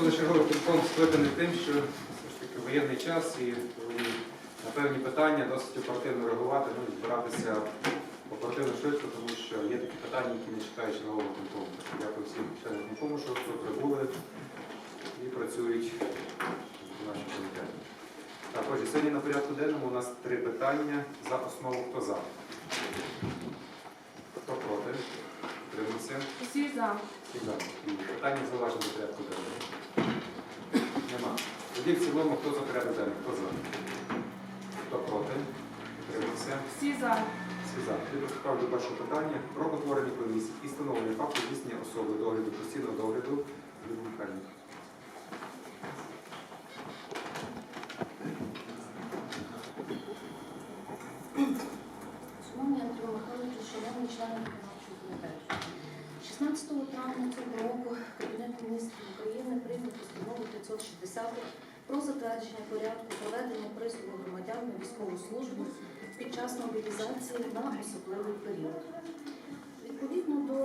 позачерговий телефон скликаний тим, що ж таки воєнний час і на певні питання досить оперативно реагувати, ну збиратися оперативно швидко, тому що є такі питання, які не чекають чергового телефону. Дякую всім членам телефону, що прибули і працюють в нашому комітеті. Так, отже, сьогодні на порядку денному у нас три питання за основу. Хто за? Проти? Всі за. Всі за. Питання залежно до порядку денного. Нема. Тоді в цілому, хто за порядок денний? Хто за? Хто проти? Утримався? Всі за. Всі за. Тоді поставлю перше питання про утворення комісії і встановлення факту здійснення особи догляду, постійного догляду Любов Михайлівна. Шановні Андрій Михайлович, шановні члени виконавчого комітету. 16 травня цього року Кабінет міністрів України прийняв постанову 560 про затвердження порядку проведення призову громадян на військову службу під час мобілізації на особливий період. Відповідно до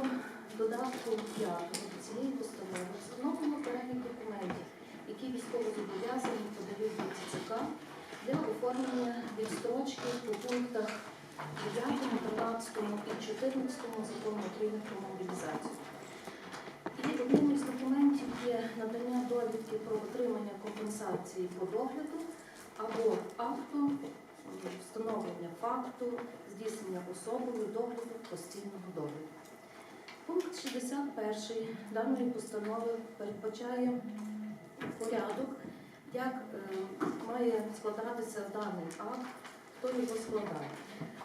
додатку 5 цієї постанови встановлено перелік документів, які військовозобов'язані подають до ЦЦК для оформлення відстрочки по пунктах 9, 13 і 14 закону України про мобілізацію. І одним із документів є надання довідки про отримання компенсації по догляду або акту встановлення факту здійснення особою догляду постійного догляду. Пункт 61 даної постанови передбачає порядок, як е, має складатися даний акт, хто його складає.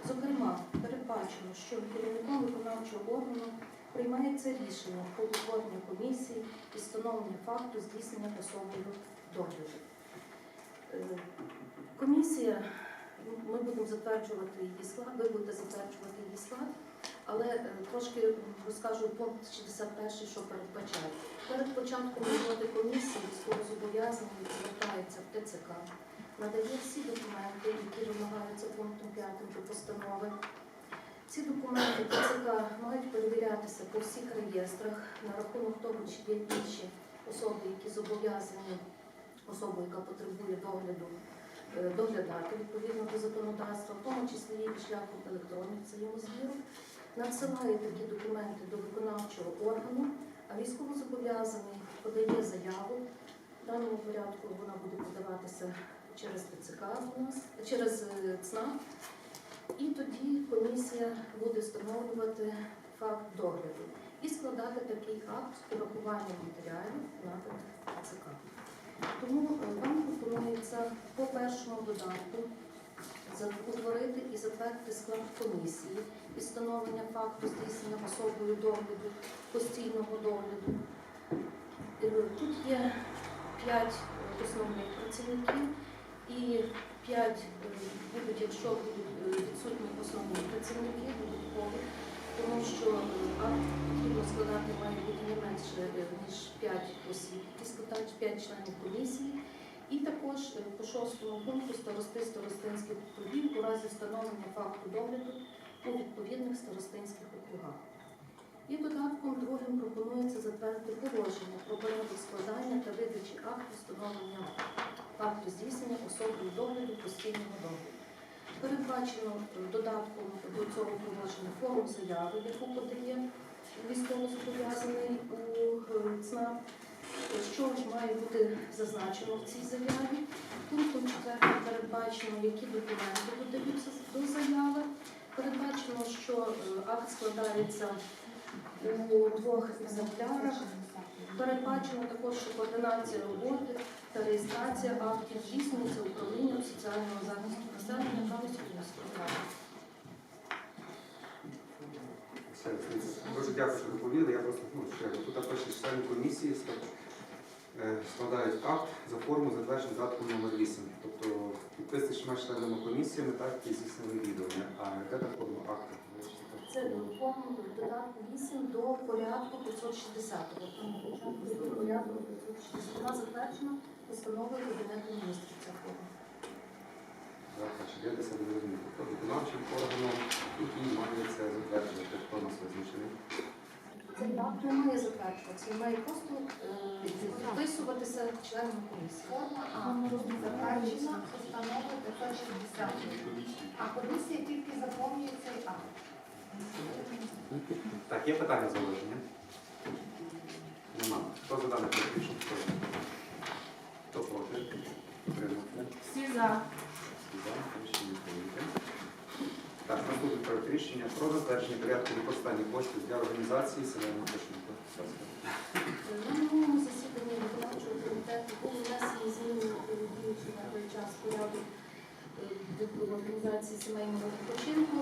Зокрема, передбачено, що керівником виконавчого органу приймається рішення про утворення комісії і встановлення факту здійснення особою догляду. Е, Комісія, ми будемо затверджувати її склад, ви будете затверджувати її склад, але е, трошки розкажу пункт 61, що передбачає. Перед початком роботи комісії військовозобов'язаний звертається в ТЦК, надає всі документи, які вимагаються пунктом 5 до постанови. Ці документи ТЦК мають перевірятися по всіх реєстрах на рахунок того, чи є інші особи, які зобов'язані особу, яка потребує догляду, е, доглядати відповідно до законодавства, в тому числі і шляхом електронних взаємозвіру, надсилає такі документи до виконавчого органу, а військовозобов'язаний подає заяву. В даному порядку вона буде подаватися через ТЦК у нас, через е, ЦНАП. І тоді комісія буде встановлювати факт догляду і складати такий акт з урахуванням матеріалів на ТЦК. Тому е, вам пропонується по першому додатку утворити і затвердити склад комісії і встановлення факту здійснення особою догляду, постійного догляду. Е, Тут є п'ять основних працівників і п'ять е, будуть, якщо будуть е, відсутні основні працівники, будуть додаткові, тому що е, акт потрібно складати має бути не менше ніж 5 осіб, складають 5 членів комісії. І також по шостому пункту старости старостинських округів у разі встановлення факту догляду у відповідних старостинських округах. І додатком другим пропонується затвердити положення про порядок складання та видачі акту встановлення факту здійснення особою догляду постійного догляду. Передбачено е, додатком до цього положення форму заяви, яку подає військовозобов'язаний у е, ЦНАП, що ж має бути зазначено в цій заяві. Пунктом 4 передбачено, які документи додаються до заяви. Передбачено, що е, акт складається у двох екземплярах. Передбачено також, що координація роботи та реєстрація актів здійснюється управлінням соціального захисту населення міської ради. Дуже дякую, що доповіли. Я просто ну, ще тут пише члени комісії е, складають акт за форму затвердження додатком номер 8. Тобто підписують шма членами комісіями, так і здійснили відомлення. А яка та форма акту? Це форму додатку 8 до порядку 560. До порядку 560. Вона затверджена постановою Кабінету міністрів. Ця форма. Завтра чи. Тобто виконавчим органом, який має це затверджувати, хто нас визначений. Цей акт не має затверджуватися, має просто е, підписуватися членами комісії. Форма акту затверджена постанови 560. А комісія тільки заповнює цей акт. Так, є питання зауваження? Нема. Хто за дане проект рішення? Хто проти? Утримався? Всі за. За. Рішення прийнято. Так, наступний проект рішення про затвердження порядку використання коштів для організації селяного Пошинку. На минулому засіданні виконавчого комітету були внесені зміни на той час порядок е, організації сімейного відпочинку.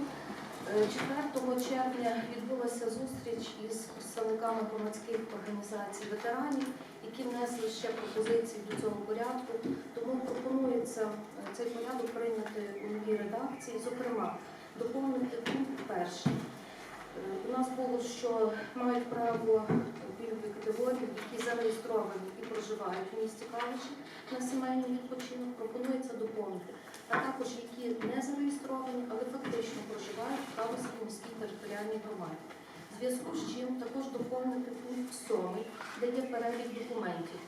Е, 4 червня відбулася зустріч із представниками громадських організацій ветеранів, які внесли ще пропозиції до цього порядку. Тому пропонується е, цей порядок прийняти у новій редакції, зокрема, доповнити пункт перший. Е, У нас було, що мають право пільгові категорії, які зареєстровані і проживають в місті Калуші на сімейний відпочинок, пропонується доповнити, а також які не зареєстровані, але фактично проживають в Калуській міській територіальній громаді. Зв'язку з чим також доповнити пункт 7, де є перелік документів.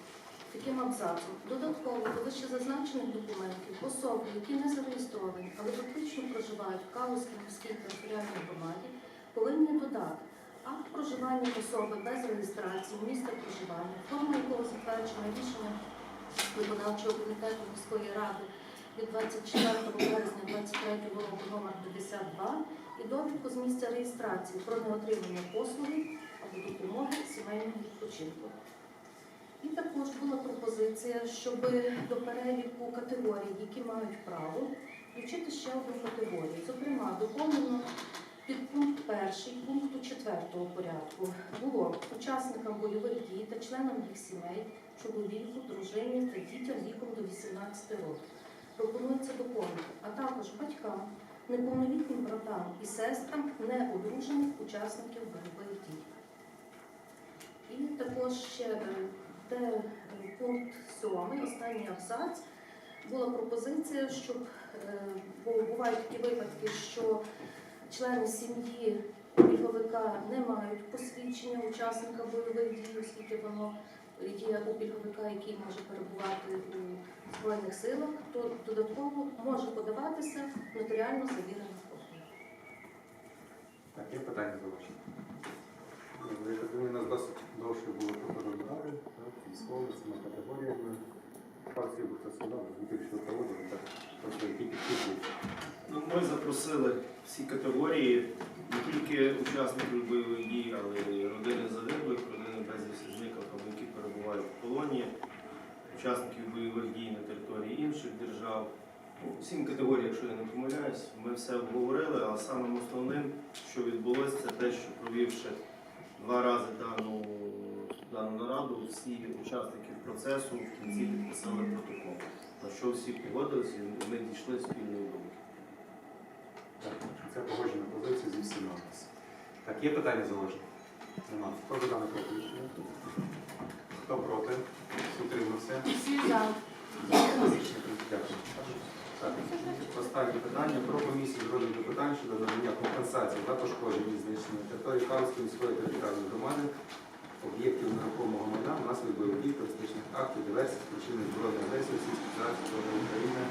Таким абзацом додатково до вище зазначених документів особи, які не зареєстровані, але фактично проживають в Калуській міській територіальній громаді, повинні додати акт проживання особи без реєстрації, місця проживання, форма якого затверджена рішенням виконавчого комітету міської ради від 24 березня 23 року номер 52 і довідку з місця реєстрації про неотримання послуги або допомоги сімейного відпочинку. І також була пропозиція, щоб до переліку категорій, які мають право, включити ще одну категорію. Зокрема, доповнено під пункт перший пункту четвертого порядку було учасникам бойових дій та членам їх сімей, чоловіку, дружині та дітям віком до 18 років. Пропонується доповнити, а також батькам, неповнолітнім братам і сестрам неодружених учасників бойових дій. І також ще де е, пункт сьомий, останній абзац, була пропозиція, щоб е, бо бувають такі випадки, що члени сім'ї пільговика не мають посвідчення учасника бойових дій, оскільки воно є у пільговика, який може перебувати у Збройних силах, то додатково може подаватися нотаріально завірена копія. Так, є питання зауваження? Ні, ви, я думаю, у нас досить довше було пропонувати, військові, би хтось сказав, звідти, що проводили, так, просто які підписують. Ну, Ми запросили всі категорії, не тільки учасників бойових дій, але й родини загиблих, родини безвісти перебувають в полоні, учасників бойових дій на території інших держав. Ну, Сім категорій, якщо я не помиляюсь, ми все обговорили, але самим основним, що відбулося, це те, що провівши два рази дану, дану нараду, всі учасники процесу в кінці підписали протокол, на що всі погодилися і ми дійшли спільної думки. Це погоджена позиція зі всіма нас. Так, є питання зауваження? Нема. Хто за дане? Хто проти? Утримався? Всі за. Так, останнє питання про комісію з розгляду питань щодо надання компенсації за пошкоджені знищення території Калської міської територіальної громади, об'єктів нерухомого майна внаслідок бойових дій, терористичних актів, диверсій, спричинених збройної агресії Російської Федерації проти України.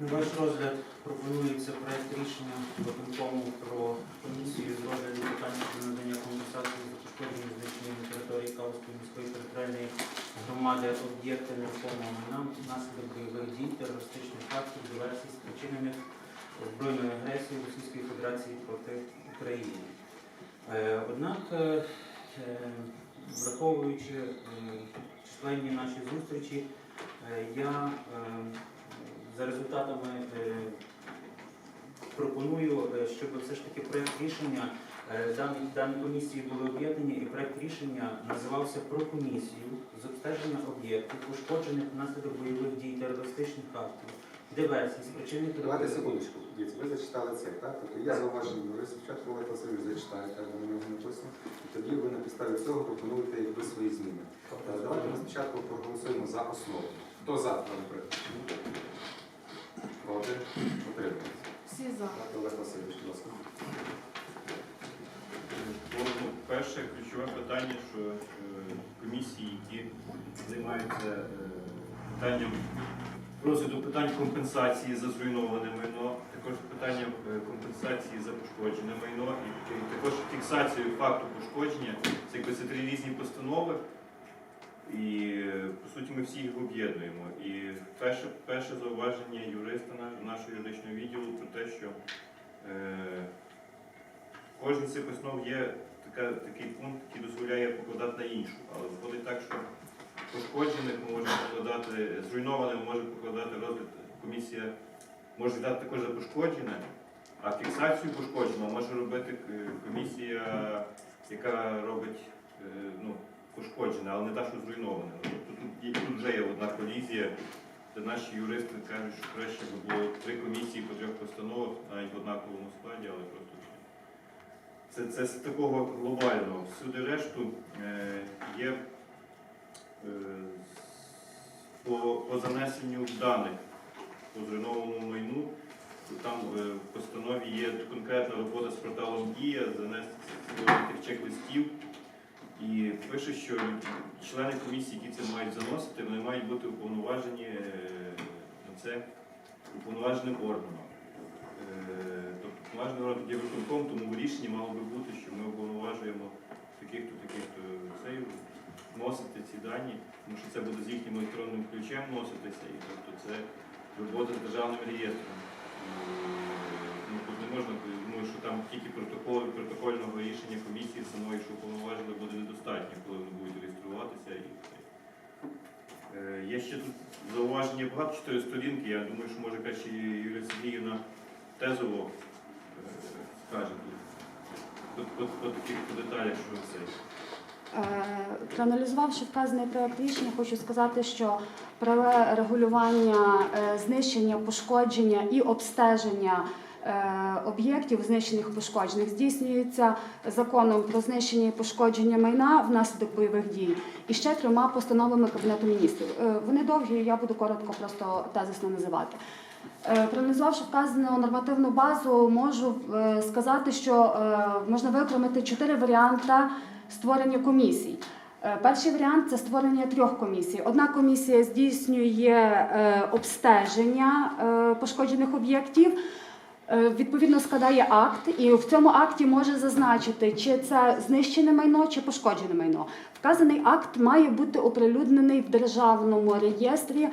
Ну, ваш розгляд пропонується проект рішення виконкому про комісію з розгляду питання про надання компенсації за пошкодження знищення на території Калської міської територіальної громади об'єкти нерухомого майна внаслідок бойових дій, терористичних актів, диверсій, спричинених збройною агресією Російської Федерації проти України. Е, Однак, е, е, враховуючи численні наші зустрічі, я за результатами пропоную, е, щоб все ж таки проєкт рішення е, дані, дані комісії були об'єднані, і проєкт рішення називався про комісію з обстеження об'єктів, пошкоджених внаслідок бойових дій терористичних актів, диверсій, спричинених Давайте секундочку. Дивіться, ви зачитали це, так? Тобто є зауваження, ви спочатку Олег Васильович зачитаєте, воно в написано, і тоді ви на підставі цього пропонуєте якби свої зміни. Е, Давайте ми спочатку проголосуємо за основу. Хто за проект? Проти? Всі за. Так, Олег Васильович, будь ласка. Перше ключове питання, що е, комісії, які займаються е, питанням розгляду питань компенсації за зруйноване майно, також питання е, компенсації за пошкоджене майно і, і також фіксацією факту пошкодження. Це якби це три різні постанови. І по суті ми всі їх об'єднуємо. І перше, перше зауваження юриста нашого юридичного відділу про те, що е, Кожен з цих основ є така, такий пункт, який дозволяє покладати на іншу. Але виходить так, що пошкоджених ми можемо покладати, зруйнованих ми можемо покладати розгляд. Комісія може віддати також за пошкоджене, а фіксацію пошкодженого може робити е, комісія, яка робить е, ну, пошкоджене, але не та, що зруйноване. Тобто тут, тут вже є одна колізія, де наші юристи кажуть, що краще би було три комісії по трьох постановах, навіть в однаковому складі, але просто. Це, це з такого глобального. Всюди решту е, є е, по, по занесенню даних по зруйнованому майну. Там е, в постанові є конкретна робота з порталом Дія, занесення тих чек-листів. І пише, що члени комісії, які це мають заносити, вони мають бути уповноважені е, на це уповноваженим органом. Е, Тобто поважний орган є виконком, тому в рішенні мало би бути, що ми уповноважуємо таких-то, таких-то цей вносити ці дані, тому що це буде з їхнім електронним ключем вноситися, і тобто це робота з державним реєстром. Ну, тут не можна, тому що там тільки протокол протокольного рішення комісії самої, що уповноважили, буде недостатньо, коли вони будуть реєструватися. І, Е, Є ще тут зауваження багато чотири сторінки. Я думаю, що може краще Юлія Сергіївна тезово е, скаже тут. По, таких деталях, що це. Е, Проаналізувавши вказаний проект рішення, хочу сказати, що правове регулювання е, знищення, пошкодження і обстеження об'єктів знищених пошкоджених здійснюється законом про знищення і пошкодження майна внаслідок бойових дій і ще трьома постановами Кабінету міністрів. Е, Вони довгі, я буду коротко просто тезисно називати. Е, Проаналізувавши вказану нормативну базу, можу е, сказати, що е, можна викремити чотири варіанти створення комісій. Е, Перший варіант це створення трьох комісій. Одна комісія здійснює е, обстеження е, пошкоджених об'єктів. Е, Відповідно складає акт, і в цьому акті може зазначити, чи це знищене майно, чи пошкоджене майно. Вказаний акт має бути оприлюднений в державному реєстрі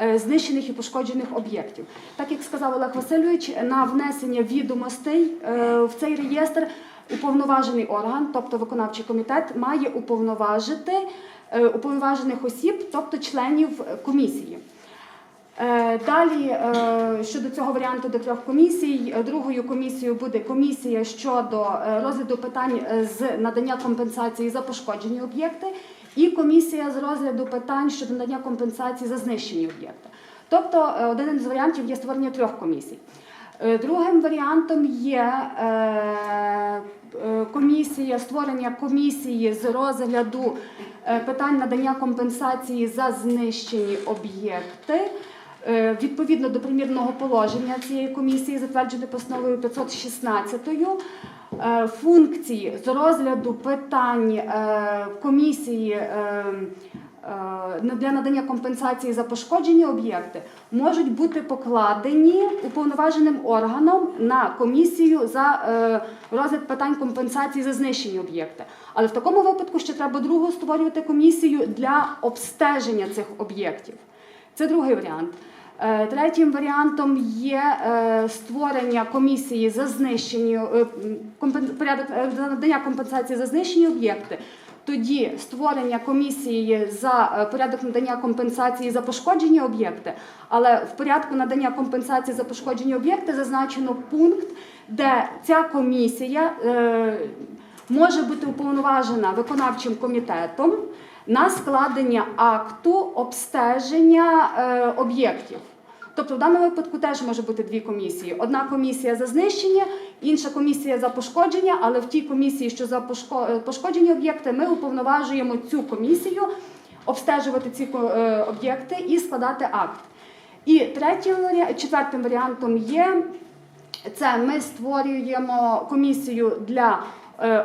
е, знищених і пошкоджених об'єктів. Так як сказав Олег Васильович, на внесення відомостей е, в цей реєстр уповноважений орган, тобто виконавчий комітет, має уповноважити уповноважених осіб, тобто членів комісії. Е, Далі е, щодо цього варіанту до трьох комісій, е, другою комісією буде комісія щодо розгляду питань з надання компенсації за пошкоджені об'єкти, і комісія з розгляду питань щодо надання компенсації за знищені об'єкти. Тобто один з варіантів є створення трьох комісій. Другим варіантом є комісія, створення комісії з розгляду питань надання компенсації за знищені об'єкти. Е, Відповідно до примірного положення цієї комісії, затвердженої постановою 516, е, функції з розгляду питань е, комісії для надання компенсації за пошкоджені об'єкти можуть бути покладені уповноваженим органом на комісію за розгляд питань компенсації за знищені об'єкти. Але в такому випадку ще треба другу створювати комісію для обстеження цих об'єктів. Це другий варіант. Е, Третім варіантом є е, створення комісії за знищені е, порядок надання компенсації за знищені об'єкти. Тоді створення комісії за порядок надання компенсації за пошкоджені об'єкти, але в порядку надання компенсації за пошкоджені об'єкти зазначено пункт, де ця комісія може бути уповноважена виконавчим комітетом на складення акту обстеження е, об'єктів. Тобто в даному випадку теж може бути дві комісії: одна комісія за знищення, інша комісія за пошкодження. Але в тій комісії, що за е, пошкоджені об'єкти, ми уповноважуємо цю комісію обстежувати ці е, об'єкти і складати акт. І третім четвертим варіантом є Це ми створюємо комісію для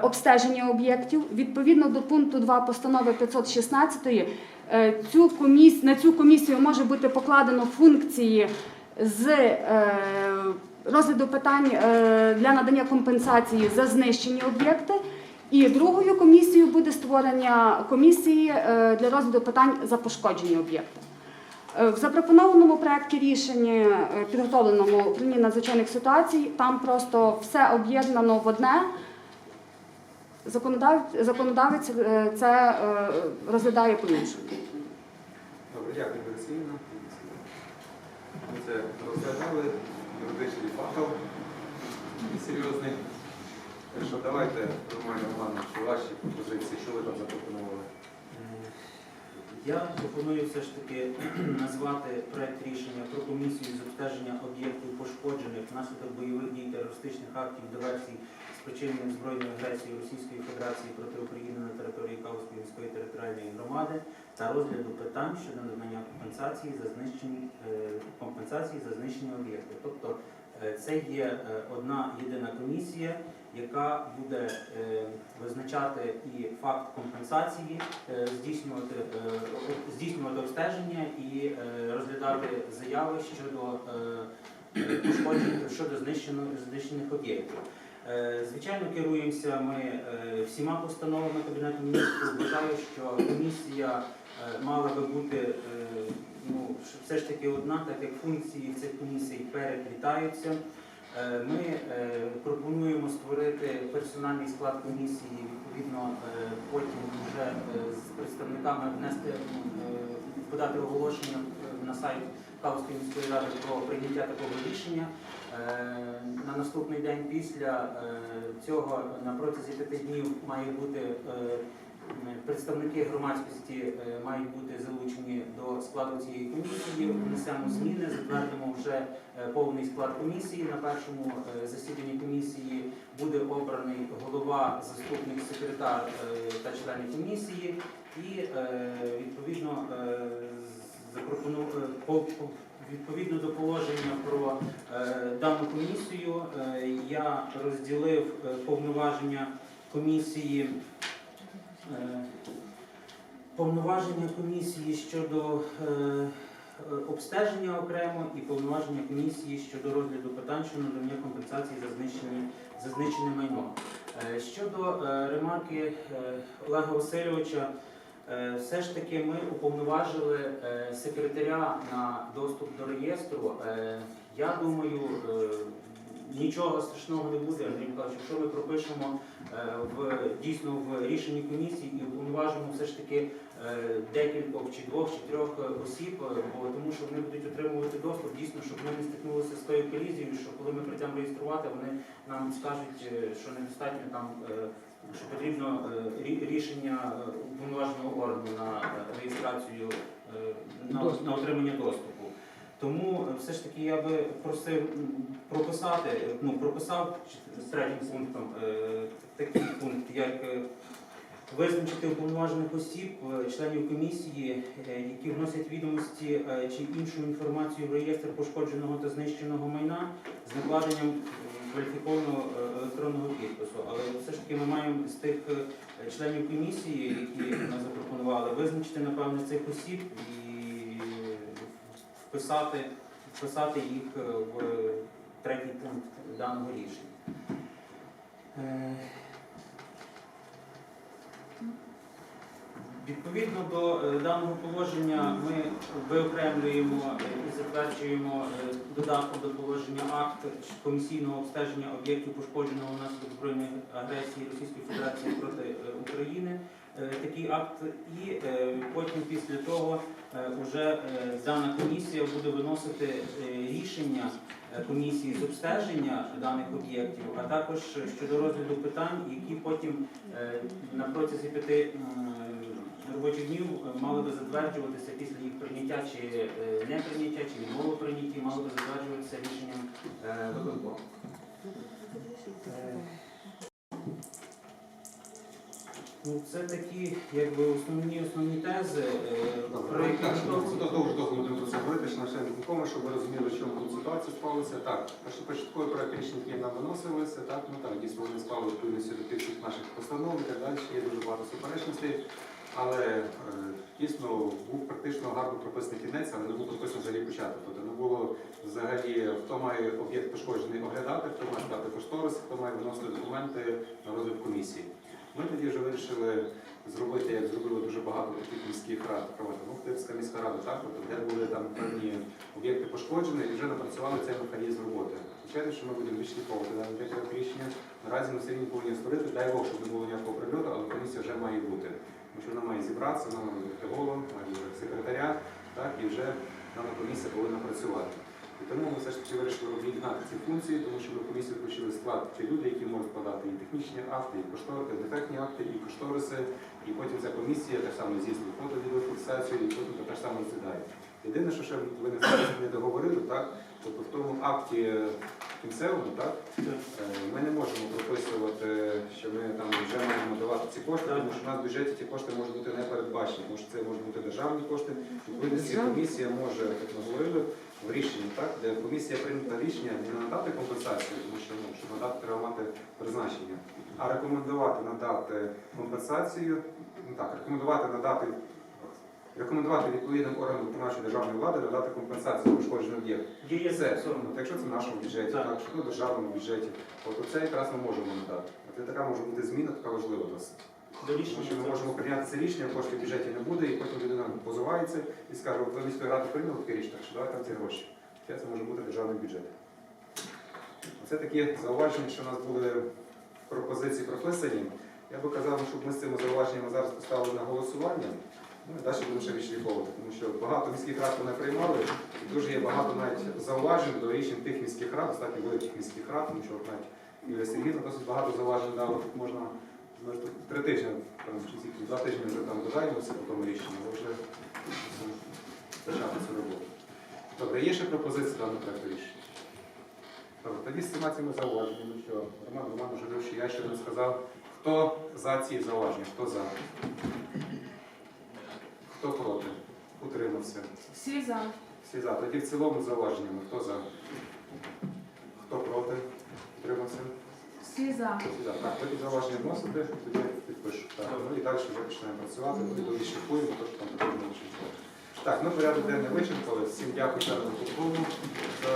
обстеження об'єктів. Відповідно до пункту 2 постанови 516 е, цю коміс... на цю комісію може бути покладено функції з е, розгляду питань е, для надання компенсації за знищені об'єкти. І другою комісією буде створення комісії е, для розгляду питань за пошкоджені об'єкти. Е, В запропонованому проєкті рішення, е, підготовленому управлінні надзвичайних ситуацій, там просто все об'єднано в одне. Законодавець, законодавець це е, розглядає по-іншому. Добре, дякую, Борисівна. Ми це розглядали, юридичний фактор і серйозний. Так що давайте, Роман Романович, ваші пропозиції, що ви там запропонували? Е, Я пропоную все ж таки назвати проект рішення про комісію з обстеження об'єктів пошкоджених внаслідок бойових дій терористичних актів диверсій, спричинених збройною агресією Російської Федерації проти України на території Кавської міської територіальної громади та розгляду питань щодо надання компенсації за знищені е, компенсації за знищені об'єкти. Тобто е, це є е, одна єдина комісія, яка буде визначати і факт компенсації, здійснювати, здійснювати обстеження і розглядати заяви щодо щодо знищених об'єктів. Е, Звичайно, керуємося ми е, всіма постановами Кабінету міністрів. Вважаю, що комісія е, мала би бути ну, все ж таки одна, так як функції цих комісій переплітаються. Ми пропонуємо створити персональний склад комісії, відповідно, потім вже з представниками внести, подати оголошення на сайт Кавської міської ради про прийняття такого рішення. Е, На наступний день після е, цього на протязі п'яти днів має бути е, представники громадськості мають бути залучені до складу цієї комісії. Внесемо зміни, затвердимо вже повний склад комісії. На першому засіданні комісії буде обраний голова, заступник, секретар та члени комісії, і відповідно відповідно до положення про е, дану комісію е, я розділив е, повноваження комісії. Е, Повноваження комісії щодо е, е, обстеження окремо і повноваження комісії щодо розгляду питань щодо надання компенсації за знищені за знищене майно. Е, Щодо е, ремарки е, Олега Васильовича, е, все ж таки ми уповноважили е, секретаря на доступ до реєстру. Е, Я думаю, е, нічого страшного не буде. Андрій якщо ми пропишемо е, в дійсно в рішенні комісії і уповноважимо все ж таки е, декількох чи двох чи трьох е, осіб, е, бо тому що вони будуть отримувати доступ, дійсно, щоб ми не стикнулися з тою колізією, що коли ми прийдемо реєструвати, вони нам скажуть, е, що недостатньо там. Що потрібно е, рішення е, уповноваженого органу на е, реєстрацію на, на отримання доступу. Тому все ж таки я би просив прописати, ну прописав з третім пунктом такий пункт, як визначити уповноважених осіб, членів комісії, які вносять відомості чи іншу інформацію в реєстр пошкодженого та знищеного майна з накладенням кваліфікованого е, електронного підпису. Але все ж таки ми маємо з тих е, членів комісії, які нас запропонували, визначити напевно, цих осіб і вписати, вписати їх е, в третій пункт даного рішення. Відповідно до е, даного положення ми виокремлюємо е, і затверджуємо е, до положення акт комісійного обстеження об'єктів пошкодженого внаслідок збройної агресії Російської Федерації проти України. Такий акт, і потім після того вже дана комісія буде виносити рішення комісії з обстеження даних об'єктів, а також щодо розгляду питань, які потім на протязі п'яти робочих днів е, мали би затверджуватися після їх прийняття чи е, неприйняття, чи відмови прийняті, мали би затверджуватися рішенням е, виконкому. Ну, це такі, якби основні основні тези, про які так, ми що ми довго будемо про це говорити, що членів виконкому, щоб ви розуміли, чому тут ситуація склалася. Так, початкові проект рішення, які нам виносилися, так, ну так, дійсно вони склали відповідності до тих наших постанов і так далі, є дуже багато суперечностей. Але е, дійсно був практично гарно прописаний кінець, але не був прописаний взагалі початок. Тобто не було взагалі, хто має об'єкт пошкоджений оглядати, хто має стати кошторис, хто має виносити документи на розгляд комісії. Ми тоді вже вирішили зробити, як зробили дуже багато таких міських рад, правда, ну, Київська міська рада, так, тобто, де були там певні об'єкти пошкоджені і вже напрацювали цей механізм роботи. Звичайно, що ми будемо відшліфовувати дане рішення. Наразі ми все рівно повинні створити, дай Бог, щоб не було ніякого прильоту, але комісія вже має бути. Що вона має зібратися, вона має бути голову, має секретаря, так, і вже дана комісія повинна працювати. І тому ми все ж таки вирішили об'єднати ці функції, тому що ми в комісію включили склад ті люди, які можуть подати і технічні акти, і кошториси, дефектні акти, і кошториси, і потім ця комісія так само здійснює фото-відеофіксацію, і потім так само розглядає. Єдине, що ще ви не, договорили, так, тобто в тому акті кінцевому, так, е, ми не можемо прописувати, що ми там вже маємо давати ці кошти, тому що в нас в бюджеті ці кошти можуть бути не передбачені, тому що це можуть бути державні кошти. Відповідності комісія може, як ми говорили, в рішенні, так, де комісія прийняла рішення не надати компенсацію, тому що ну, щоб надати треба мати призначення, а рекомендувати надати компенсацію, ну так, рекомендувати надати. Рекомендувати відповідним органам виконавчої державної влади надати компенсацію за пошкоджений об'єкт. Є Це, якщо це в нашому бюджеті, Так. так, якщо це в державному бюджеті, от це якраз ми можемо надати. От така може бути зміна, така важлива досить. До Тому що ми можемо прийняти це рішення, коштів в бюджеті не буде, і потім людина позивається і скаже, от ви міської ради прийняли таке рішення, що давайте там ці гроші. Це може бути державний бюджет. Це такі зауваження, що у нас були пропозиції прописані. Я би казав, щоб ми з цими зауваженнями зараз поставили на голосування. Ну далі будемо ще відшліфовувати, тому що багато міських рад вони приймали, і дуже є багато навіть зауважень до рішень тих міських рад, достатньо великих міських рад, тому що навіть Юлія Сергійовна досить багато зауважень дала, можна три тижні, там, два тижні вже там додаємося по тому рішенню, але вже почати цю роботу. Добре, є ще пропозиції даного проекту рішення? Добре, тоді з цими цими зауваженнями, що Роман Роман що я ще не сказав, хто за ці зауваження, хто за? Хто проти? Утримався. Всі за. Всі за. Тоді в цілому зауваженнями. Хто за? Хто проти? Утримався? Всі за. Всі за. Так, тоді зауваження вносите, тоді підпишу. Так, ну і далі вже почнемо працювати, тоді довідшифуємо, то що там потрібно вичерпати. Так, ми порядок денний вичерпали. Всім дякую за за